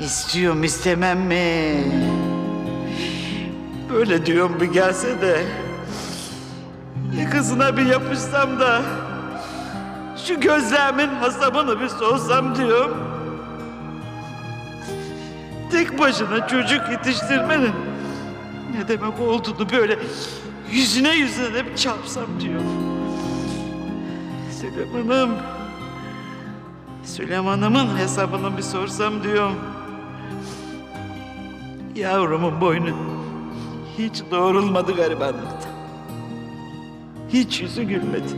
İstiyorum istemem mi? Böyle diyorum bir gelse de. Yakasına bir yapışsam da. Şu gözlerimin hasabını bir soğsam diyorum. Tek başına çocuk yetiştirmenin ne demek olduğunu böyle yüzüne yüzüne de bir çarpsam diyorum. Selam Hanım. Süleyman'ımın hesabını bir sorsam diyorum. Yavrumun boynu hiç doğrulmadı garibanlıkta. Hiç yüzü gülmedi.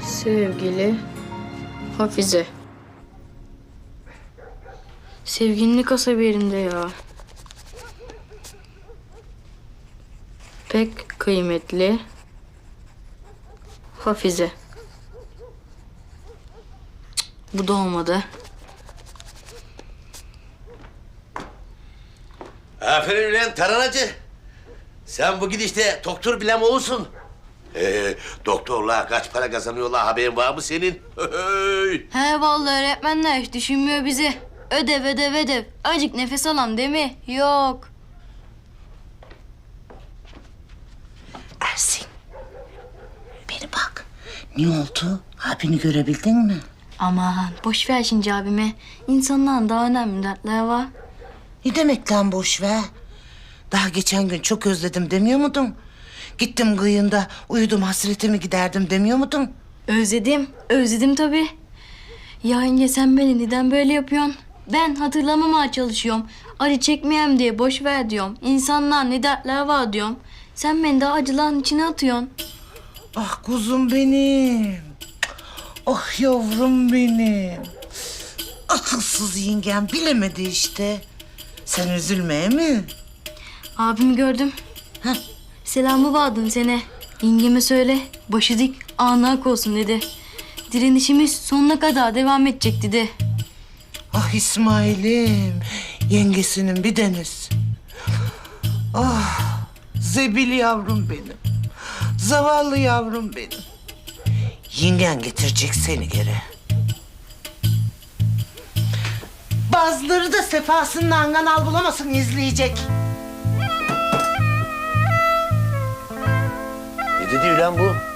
Sevgili Hafize. Sevginin kasa bir yerinde ya. Pek kıymetli Hafize. Bu da olmadı. Aferin ulan taranacı. Sen bu gidişte doktor bile mi olursun? Ee, doktorlar kaç para kazanıyorlar haberin var mı senin? He vallahi öğretmenler hiç düşünmüyor bizi. Ödev ödev ödev. Acık nefes alan değil mi? Yok. Ersin. Beni bak. Ne oldu? Abini görebildin mi? Aman boş ver şimdi abime. İnsanların daha önemli dertler var. Ne demek lan boş ver? Daha geçen gün çok özledim demiyor muydun? Gittim kıyında uyudum hasretimi giderdim demiyor muydun? Özledim, özledim tabii. Ya yenge sen beni neden böyle yapıyorsun? Ben hatırlamamaya çalışıyorum. Acı çekmeyeyim diye boş ver diyorum. İnsanlar ne dertler var diyorum. Sen beni daha acıların içine atıyorsun. Ah kuzum benim. Ah yavrum benim. Akılsız yengem bilemedi işte. Sen üzülmeye mi? Abimi gördüm. Heh. Selamı vardım sene. Yengeme söyle, başı dik, anak olsun dedi. Direnişimiz sonuna kadar devam edecek dedi. Ah İsmail'im. Yengesinin bir deniz. Ah zebil yavrum benim. Zavallı yavrum benim. Yengen getirecek seni geri. Bazıları da sefasından kanal bulamasın izleyecek. Ne dedi ulan bu?